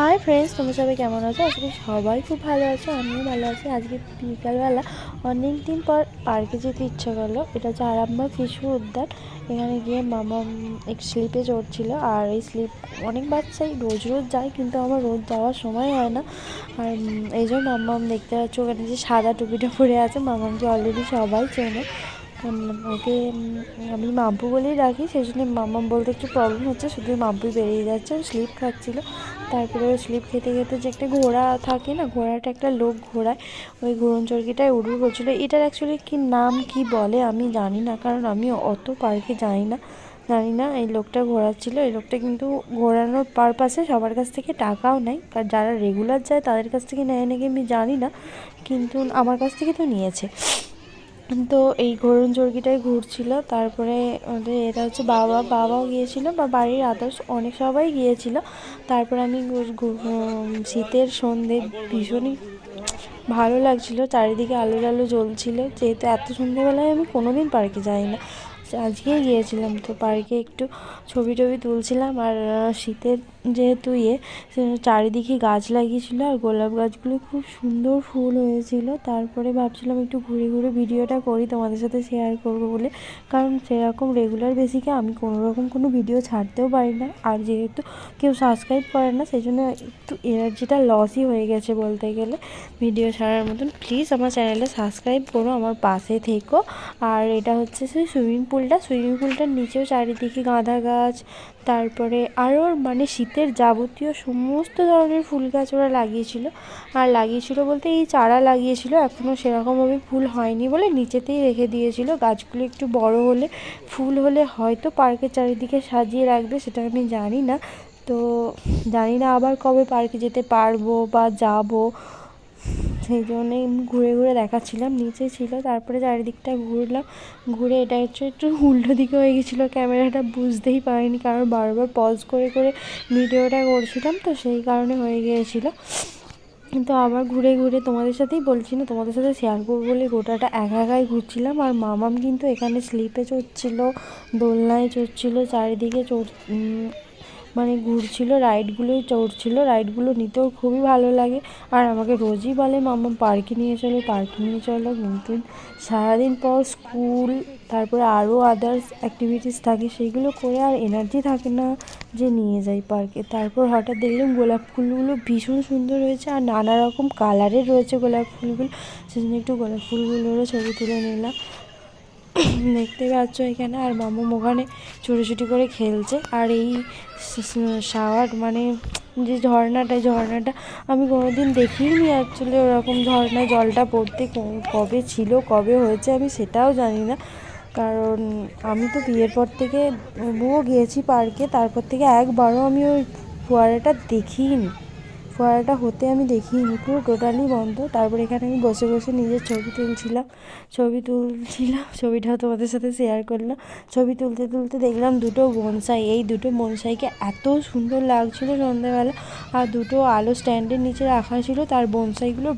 Hi friends তোমরা সবাই কেমন আছো? আজকে সবাই খুব ভালো আছো, আমিও ভালো আছি। আজকে বিকালবেলা অনেক দিন পর পার্কে যেতে ইচ্ছা করল। এটা হচ্ছে আরামবাগ শিশু উদ্যান। এখানে গিয়ে মামা এক স্লিপে চড়ছিল। আর এই স্লিপ অনেক বাচ্চাই রোজ রোজ যায়, কিন্তু আমার রোজ যাওয়ার সময় হয় না। আর এই জন্য মাম্মাম দেখতে পাচ্ছ, ওখানে যে সাদা টুপিটা পরে আছে, মামামকে অলরেডি সবাই চেনে। ওকে আমি মাম্পু বলেই রাখি সেই জন্য মাম্মাম বলতে একটু প্রবলেম হচ্ছে, শুধু মাম্পুই বেরিয়ে যাচ্ছে স্লিপ খাচ্ছিলো। তারপরে ও স্লিপ খেতে খেতে যে একটা ঘোড়া থাকে না, ঘোড়াটা একটা লোক ঘোড়ায়, ওই ঘোড়ন চরকিটায় উড়বে বলছিলো এটার অ্যাকচুয়ালি কি নাম, কি বলে আমি জানি না, কারণ আমি অত পার্কে যাই না, জানি না, এই লোকটা ঘোরাচ্ছিল, এই লোকটা কিন্তু ঘোরানোর পারপাসে সবার কাছ থেকে টাকাও নেয়, কারণ যারা রেগুলার যায় তাদের কাছ থেকে নেয় নাকি আমি জানি না, কিন্তু আমার কাছ থেকে তো নিয়েছে। তো এই ঘোরণ চর্কিটাই ঘুরছিল। তারপরে ওদের এটা হচ্ছে বাবা, বাবাও গিয়েছিল বা বাড়ির আদার্স অনেক সবাই গিয়েছিল। তারপর আমি শীতের সন্ধে ভীষণই ভালো লাগছিল। চারিদিকে আলো আলো জ্বলছিল। যেহেতু এত সন্ধেবেলায় আমি কোনোদিন পার্কে যাই না। আজকেই গিয়েছিলাম তো পার্কে একটু ছবি টবি তুলছিলাম আর শীতের যেহেতু ইয়ে চারিদিকে গাছ লাগিয়েছিল আর গোলাপ গাছগুলো খুব সুন্দর ফুল হয়েছিল। তারপরে ভাবছিলাম একটু ঘুরে ঘুরে ভিডিওটা করি, তোমাদের সাথে শেয়ার করব বলে। কারণ সেরকম রেগুলার বেসিকে আমি কোনো রকম কোনো ভিডিও ছাড়তেও পারি না। আর যেহেতু কেউ সাবস্ক্রাইব করে না সেই জন্য একটু এনার্জিটা লসই হয়ে গেছে বলতে গেলে। ভিডিও ছাড়ার মতন। প্লিজ আমার চ্যানেলটা সাবস্ক্রাইব করো, আমার পাশে থেকো। আর এটা হচ্ছে সেই সুইমিং পুলটা সুইমিং পুলটার নিচেও চারিদিকে গাঁদা গাছ, তারপরে আরও মানে শীতের যাবতীয় সমস্ত ধরনের ফুল গাছ ওরা লাগিয়েছিল। আর লাগিয়েছিল বলতে এই চারা লাগিয়েছিল, এখনও সেরকমভাবে ফুল হয়নি বলে নিচেতেই রেখে দিয়েছিল। গাছগুলো একটু বড় হলে, ফুল হলে হয়তো পার্কের চারিদিকে সাজিয়ে রাখবে সেটা আমি জানি না। তো জানি না আবার কবে পার্কে যেতে পারব বা যাব। সেই জন্যই ঘুরে ঘুরে দেখাচ্ছিলাম, নিচে ছিল, তারপরে চারিদিকটা ঘুরলাম, ঘুরে এটা হচ্ছে একটু উল্টো দিকে হয়ে গেছিল, ক্যামেরাটা বুঝতেই পারিনি কারণ বারবার পজ করে করে ভিডিওটা করছিলাম, তো সেই কারণে হয়ে গিয়েছিল। কিন্তু আবার ঘুরে ঘুরে তোমাদের সাথেই বলছি না, তোমাদের সাথে শেয়ার করব বলে গোটাটা একা একাই ঘুরছিলাম, আর মামাম কিন্তু এখানে স্লিপে চড়ছিল, দোলনায় চড়ছিল, চারিদিকে চড় মানে ঘুরছিল রাইডগুলোই চড়ছিল, রাইডগুলো নিতেও খুবই ভালো লাগে। আর আমাকে রোজই বলে মামা পার্কে নিয়ে চলো, পার্কে নিয়ে চলো কিন্তু সারাদিন পর স্কুল, তারপরে আরও আদার্স অ্যাক্টিভিটিস থাকে সেইগুলো করে আর এনার্জি থাকে না যে নিয়ে যাই পার্কে। তারপর হঠাৎ দেখলাম গোলাপ ফুলগুলো ভীষণ সুন্দর হয়েছে আর নানা রকম কালারের রয়েছে গোলাপ ফুলগুলো। সেজন্য একটু গোলাপ ফুলগুলোরও ছবি তুলে নিলাম। দেখতে পাচ্ছ এখানে, আর মামু ওখানে ছুটোছুটি করে খেলছে। আর এই শাওয়ার মানে যে ঝর্ণাটা ঝর্ণাটা আমি কোনোদিন দেখিনি অ্যাকচুয়ালি ওরকম ঝর্ণায় জলটা পড়তে কবে ছিল, কবে হয়েছে আমি সেটাও জানি না। কারণ আমি তো বিয়ের পর থেকে তবুও গিয়েছি পার্কে, তারপর থেকে একবারও আমি ওই ফোয়ারাটা দেখিনি। ফোয়ারাটা হতে আমি দেখিনি, পুরো টোটালি বন্ধ। তারপর এখানে আমি বসে বসে নিজের ছবি তুলছিলাম ছবি তুলছিলাম ছবিটা তোমাদের সাথে শেয়ার করলাম। ছবি তুলতে তুলতে দেখলাম দুটো বনসাই এই দুটো বনসাইকে এত সুন্দর লাগছিল সন্ধ্যাবেলা, আর দুটো আলো স্ট্যান্ডের নিচে রাখা ছিল, তার বনসাইগুলো